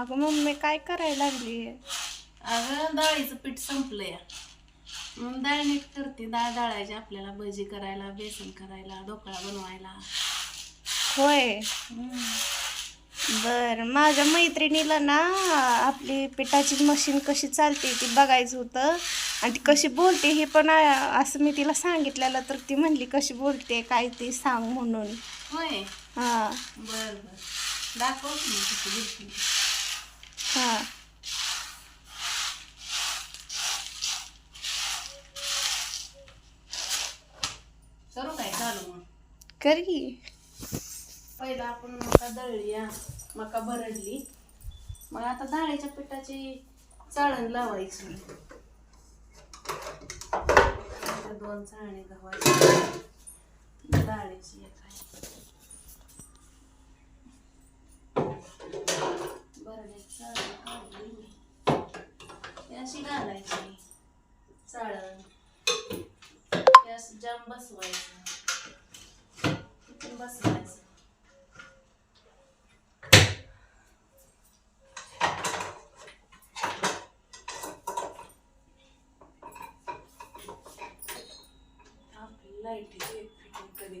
अगं मम्मी काय करायला लागली? अगं डाळीचं पीठ संपलंय. मग डाळ नीट करते. डाळ डाळायची आपल्याला भजी करायला बेसन करायला ढोकळा बनवायला. होय. बर माझ्या मैत्रिणीला ना आपली पिठाची मशीन कशी चालते ती बघायचं होतं. आणि ती कशी बोलते हे पण आ- असं मी तिला सांगितलेलं तर ती म्हणली कशी बोलते काय ते सांग म्हणून. होय. हां. बर बर. दाखव की कशी हां करू काय चालू मग कर. की पहिला आपण मका दळली हा. मका भरडली मग आता डाळीच्या पिठाची चाळण लावायची. दोन चाळणी गव्हाची डाळीची एक आहे भरड्याची चाळण काढली मी ही अशी घालायची. चाळण. गॅस जाम बसवायचं. तिथून बसवायचं. आपली लाईटीची एक फिटिंग कधी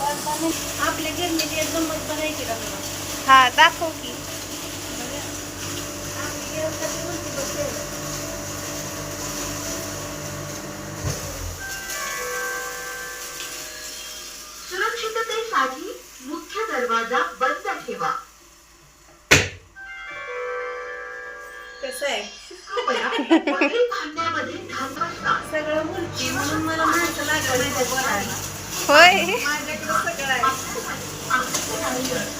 आपल्या गिरणीची एक गंमत बनायची का तुला हां दाखव की. सुरक्षिततेसाठी मुख्य दरवाजा बंद ठेवा. कसं आहे? सगळं बोलते म्हणून मला माणसं लागलं होय. माझ्याकडे सगळं आहे.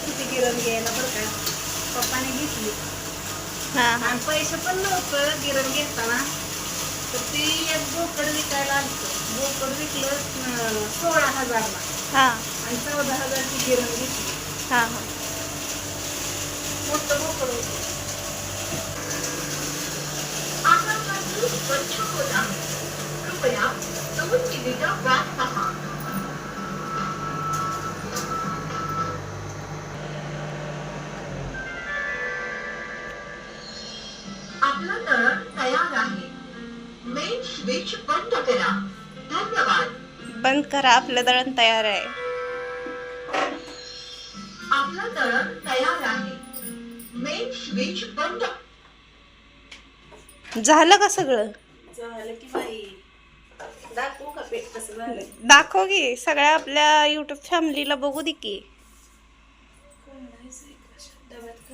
किती गिरण घ्यायला बरं का? पप्पाने घेतली. हां हां. आणि पैसे पण नव्हतं गिरण घेताना. तर ती एक बोकड विकायला आलतं. बोकड विकलं सोळा हजारला. हां. आणि चौदा हजारची गिरण घेतली. हां हां. मोठं बोकड होतं. कृपया पहा स्विच बंद करा. धन्यवाद. बंद करा आपलं दळण तयार आहे. आपलं तळण तयार आहे. मेन स्विच बंद. झालं का सगळं? झालं की बाई. दाखवू का पेट कसं झालं दाखव की सगळ्या आपल्या युट्यूब फॅमिलीला बघू दे की. डब्यात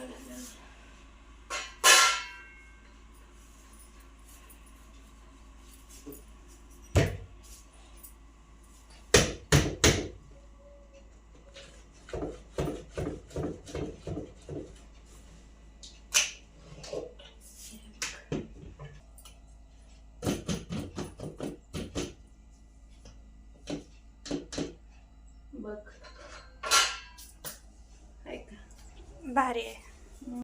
बघ. आहे का भारी आहे.